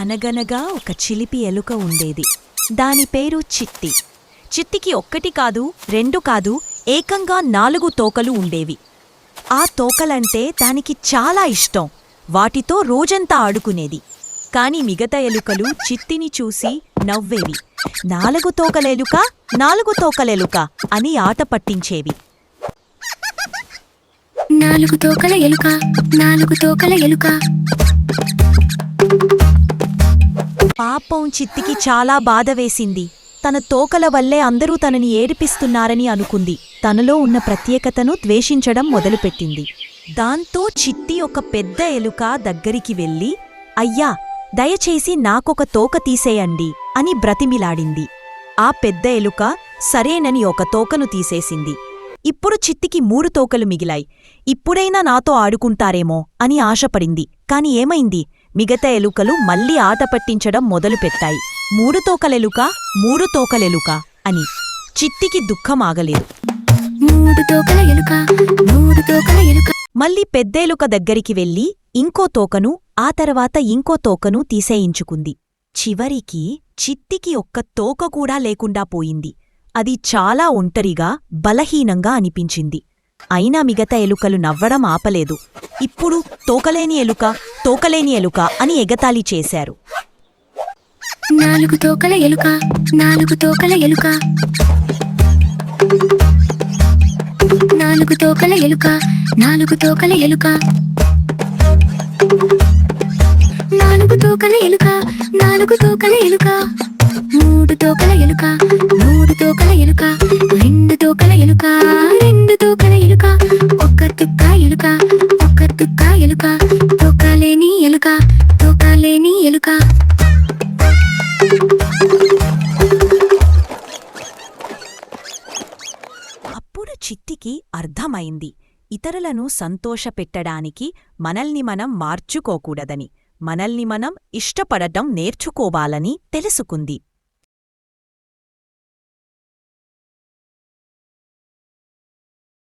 అనగనగా ఒక చిలిపి ఎలుక ఉండేది. దాని పేరు చిత్తి చిత్తికి ఒక్కటి కాదు రెండు కాదు ఏకంగా నాలుగు తోకలు ఉండేవి. ఆ తోకలంటే దానికి చాలా ఇష్టం. వాటితో రోజంతా ఆడుకునేది. కాని మిగతా ఎలుకలు చిత్తిని చూసి నవ్వేవి. నాలుగు తోకలెలుక నాలుగు తోకలెలుక అని ఆట పట్టించేవి. నాలుగు తోకల ఎలుక నాలుగు తోకల ఎలుక. పాపం చిత్తికి చాలా బాధ వేసింది. తన తోకల వల్లే అందరూ తనని ఏడిపిస్తున్నారని అనుకుంది. తనలో ఉన్న ప్రత్యేకతను ద్వేషించడం మొదలుపెట్టింది. దాంతో చిత్తి ఒక పెద్ద ఎలుక దగ్గరికి వెళ్ళి అయ్యా దయచేసి నాకొక తోక తీసేయండి అని బ్రతిమిలాడింది. ఆ పెద్ద ఎలుక సరేనని ఒక తోకను తీసేసింది. ఇప్పుడు చిత్తికి మూడు తోకలు మిగిలాయి. ఇప్పుడైనా నాతో ఆడుకుంటారేమో అని ఆశపడింది. కాని ఏమైంది? మిగతా ఎలుకలు మళ్ళీ ఆట పట్టించడం మొదలుపెట్టాయి. మూడు తోకలెలుక మూడు తోకలెలుక అని చిత్తికి దుఃఖం ఆగలేదు. తోకల ఎలుక దగ్గరికి వెళ్ళి ఇంకో తోకను ఆ తర్వాత ఇంకో తోకను తీసేయించుకుంది. చివరికి చిత్తికి ఒక్క తోక కూడా లేకుండా పోయింది. అది చాలా ఒంటరిగా బలహీనంగా అనిపించింది. అయినా మిగతా ఎలుకలు నవ్వడం ఆపలేదు. ఇప్పుడు తోకలేని ఎలుక తోకలేని ఎలుక అని ఎగతాళి చేశారు. నాలుగు తోకల ఎలుక నాలుగు తోకల ఎలుక. నాలుగు తోకల ఎలుక నాలుగు తోకల ఎలుక. నాలుగు తోకల ఎలుక నాలుగు తోకల ఎలుక. మూడు తోకల ఎలుక మూడు తోకల ఎలుక రెండు తోకల ఎలుక రెండు తోకల ఎలుక తోకలేని ఎలుక తోకలేని ఎలుక. అప్పుడు చిట్టికి అర్థమైంది. ఇతరులను సంతోషపెట్టడానికి మనల్ని మనం మార్చుకోకూడదని మనల్ని మనం ఇష్టపడటం నేర్చుకోవాలని తెలుసుకుంది.